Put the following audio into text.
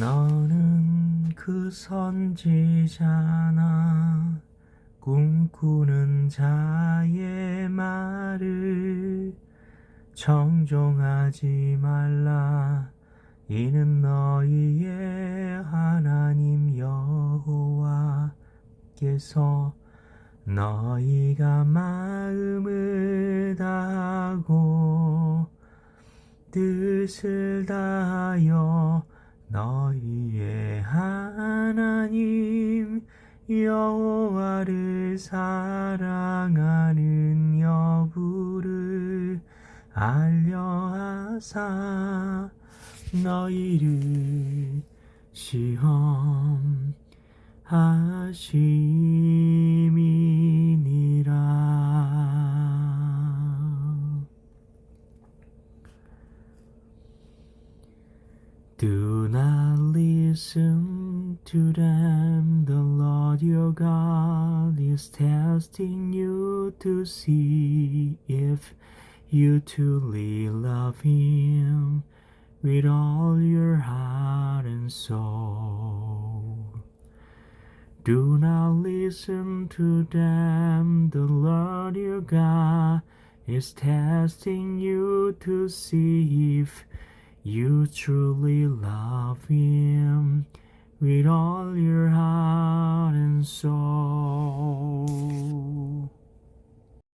너는 그 선지자나 꿈꾸는 자의 말을 정종하지 말라. 이는 너희의 하나님 여호와께서 너희가 마음을 다하고 뜻을 다하여 너희의 하나님 여호와를 사랑하는 여부를 알려하사 너희를 시험하심이니 Do not listen to them. The Lord your God is testing you to see if you truly love Him with all your heart and soul. Do not listen to them. The Lord your God is testing you to see if you truly love Him with all your heart